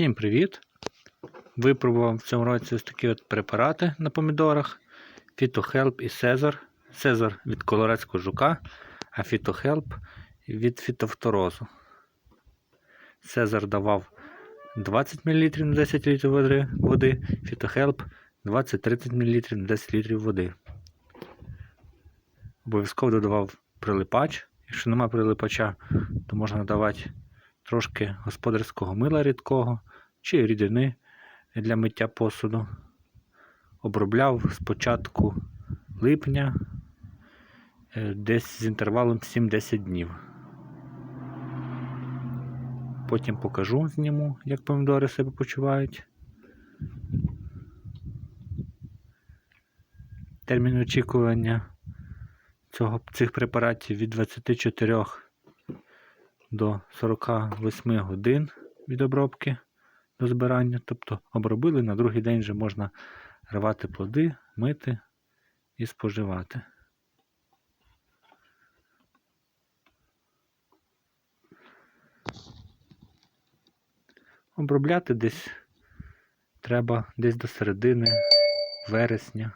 Всім привіт! Випробував в цьому році ось такі от препарати на помідорах. Фітохелп і Сезар. Сезар від колорадського жука, а фітохелп від фітофторозу. Сезар давав 20 мл на 10 літрів води фітохелп 20-30 мл на 10 літрів води. Обов'язково додавав прилипач. Якщо немає прилипача, то можна давати трошки господарського мила рідкого чи рідини для миття посуду. Обробляв з початку липня е, десь з інтервалом 7-10 днів. Потім покажу зніму, як помідори себе почувають. Термін очікування цього, цих препаратів від 24 до 48 годин від обробки до збирання. Тобто обробили, на другий день вже можна рвати плоди, мити і споживати. Обробляти десь треба десь до середини вересня,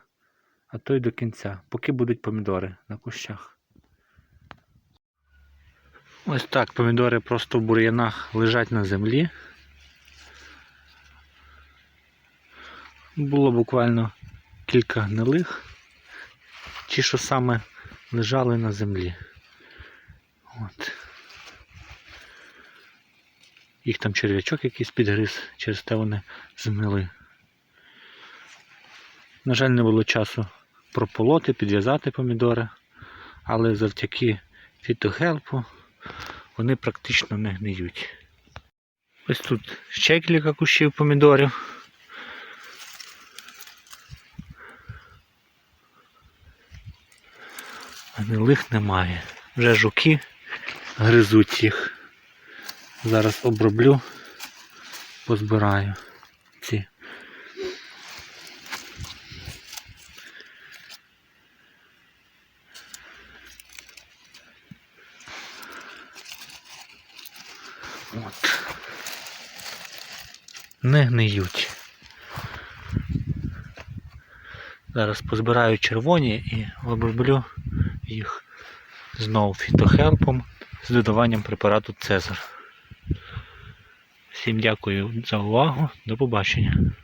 а то й до кінця, поки будуть помідори на кущах. Ось так помідори просто в бур'янах лежать на землі. Було буквально кілька гнилих, ті, що саме лежали на землі. От. Їх там черв'ячок якийсь підгриз, через те вони згнили. На жаль, не було часу прополоти, підв'язати помідори, але завдяки фітогелпу вони практично не гниють. Ось тут ще кілька кущів помідорів. Гнилих немає. Вже жуки гризуть їх. Зараз оброблю, позбираю От. Не гниють. Зараз позбираю червоні і оброблю їх знову фітохелпом з додаванням препарату Цезар. Всім дякую за увагу. До побачення.